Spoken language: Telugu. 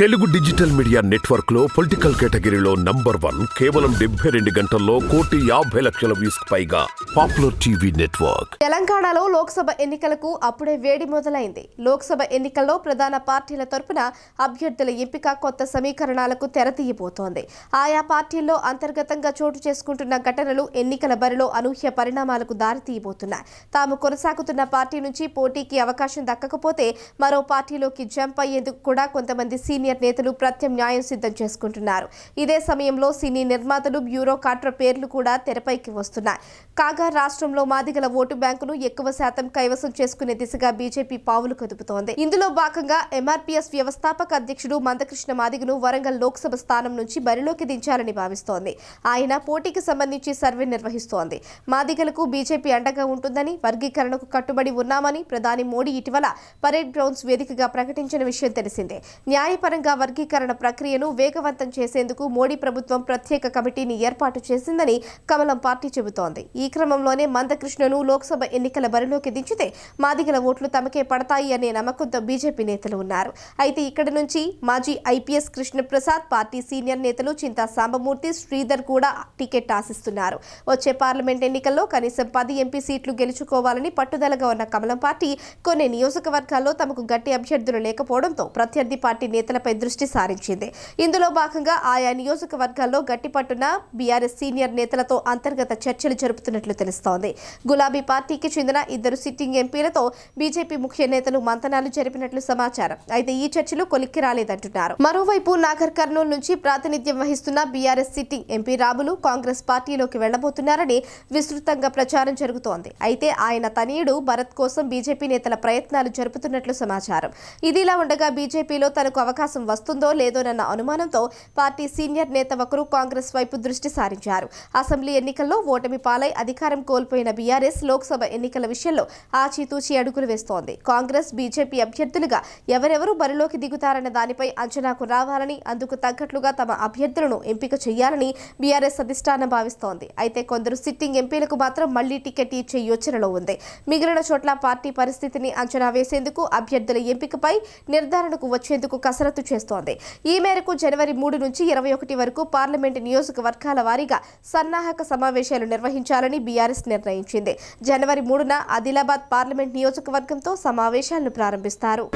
తెలుగు డిజిటల్ మీడియా నెట్వర్క్లో పొలిటికల్ కేటగిరీలో నంబర్ వన్ కేవలం డెబ్బై రెండు గంటల్లో కోటి యాభై లక్షల వ్యూస్ పైగా పాపులర్ టీవీ నెట్వర్క్. తెలంగాణలో లోక్సభ ఎన్నికలకు అప్పుడే వేడి మొదలైంది. లోక్సభ ఎన్నికల్లో ప్రధాన పార్టీల తరపున అభ్యర్థుల ఎంపిక కొత్త సమీకరణాలకు తెరతీయబోతోంది. ఆయా పార్టీల్లో అంతర్గతంగా చోటు చేసుకుంటున్న ఘటనలు ఎన్నికల బరిలో అనూహ్య పరిణామాలకు దారితీయబోతున్నాయి. తాము కొనసాగుతున్న పార్టీ నుంచి పోటీకి అవకాశం దక్కకపోతే మరో పార్టీలోకి జంప్ అయ్యేందుకు కూడా కొంతమంది సీనియర్ నేతలు ప్రత్యామ్నాయం సిద్ధం చేసుకుంటున్నారు. ఇదే సమయంలో సినీ నిర్మాతలు బ్యూరోక్రాట్ల పేర్లు కూడా తెరపైకి వస్తున్నాయి. కాగా రాష్ట్రంలో మాదిగల ఓటు బ్యాంకును ఎక్కువ శాతం కైవసం చేసుకునే దిశగా బీజేపీ పావులు కదుపుతోంది. ఇందులో భాగంగా ఎంఆర్పీఎస్ వ్యవస్థాపక అధ్యక్షుడు మందకృష్ణ మాదిగను వరంగల్ లోక్సభ స్థానం నుంచి బరిలోకి దించాలని భావిస్తోంది. ఆయన పోటీకి సంబంధించి సర్వే నిర్వహిస్తోంది. మాదిగలకు బీజేపీ అండగా ఉంటుందని వర్గీకరణకు కట్టుబడి ఉన్నామని ప్రధాని మోడీ ఇటీవల పరేడ్ గ్రౌండ్స్ వేదికగా ప్రకటించిన విషయం తెలిసిందే. న్యాయపరంగా వర్గీకరణ ప్రక్రియను వేగవంతం చేసేందుకు మోడీ ప్రభుత్వం ప్రత్యేక కమిటీని ఏర్పాటు చేసిందని కమలం పార్టీ చెబుతోంది. ఈ క్రమంలోనే మందకృష్ణను లోక్సభ ఎన్నికల బరిలోకి దించితే మాదిగల ఓట్లు తమకే పడతాయి అనే నమ్మకంతో బీజేపీ నేతలు ఉన్నారు. అయితే ఇక్కడి నుంచి మాజీ ఐపీఎస్ కృష్ణప్రసాద్ పార్టీ సీనియర్ నేతలు చింతా సాంబమూర్తి శ్రీధర్ కూడా టికెట్ ఆశిస్తున్నారు. వచ్చే పార్లమెంట్ ఎన్నికల్లో కనీసం పది ఎంపీ సీట్లు గెలుచుకోవాలని పట్టుదలగా ఉన్న కమలం పార్టీ కొన్ని నియోజకవర్గాల్లో తమకు గట్టి అభ్యర్థులు లేకపోవడంతో ప్రత్యర్థి పార్టీ నేతల నేతలపై దృష్టి సారించింది. ఇందులో భాగంగా ఆయా నియోజకవర్గాల్లో గట్టిపట్టున బీఆర్ఎస్ సీనియర్ నేతలతో అంతర్గత చర్చలు జరుపుతున్నట్లు తెలుస్తోంది. గులాబీ పార్టీకి చెందిన ఇద్దరు సిట్టింగ్ ఎంపీలతో బీజేపీ ముఖ్య నేతలు మంతనాలు జరిపినట్లు సమాచారం. అయితే ఈ చర్చలు కొలిక్కి రాలేదంటున్నారు. మరోవైపు నాగర్ కర్నూలు నుంచి ప్రాతినిధ్యం వహిస్తున్న BRS sitting MP Ramulu Congress పార్టీలోకి వెళ్ళబోతున్నారని విస్తృతంగా ప్రచారం జరుగుతోంది. అయితే ఆయన తనయుడు భరత్ కోసం బీజేపీ నేతల ప్రయత్నాలు జరుపుతున్నట్లు సమాచారం. ఇదిలా ఉండగా బీజేపీలో తనకు అవకాశం వస్తుందో లేదోనన్న అనుమానంతో పార్టీ సీనియర్ నేత ఒకరు కాంగ్రెస్ వైపు దృష్టి సారించారు. అసెంబ్లీ ఎన్నికల్లో ఓటమి పాలై అధికారం కోల్పోయిన బీఆర్ఎస్ లోక్సభ ఎన్నికల విషయంలో ఆచితూచి అడుగులు వేస్తోంది. కాంగ్రెస్ బీజేపీ అభ్యర్థులుగా ఎవరెవరు బరిలోకి దిగుతారన్న దానిపై అంచనాకు రావాలని అందుకు తగ్గట్లుగా తమ అభ్యర్థులను ఎంపిక చేయాలని బీఆర్ఎస్ అధిష్టానం భావిస్తోంది. అయితే కొందరు సిట్టింగ్ ఎంపీలకు మాత్రం మళ్ళీ టికెట్ ఇచ్చే యోచనలో ఉంది. మిగిలిన చోట్ల పార్టీ పరిస్థితిని అంచనా వేసేందుకు అభ్యర్థుల ఎంపికపై నిర్ధారణకు వచ్చేందుకు కసరత్తు చేస్తోంది. ఈ మేరకు జనవరి మూడు నుంచి ఇరవై ఒకటి వరకు పార్లమెంట్ నియోజకవర్గాల వారీగా సన్నాహక సమావేశాలు నిర్వహించాలని బీఆర్ఎస్ నిర్ణయించింది. జనవరి మూడున ఆదిలాబాద్ పార్లమెంట్ నియోజకవర్గంతో సమావేశాలను ప్రారంభిస్తారు.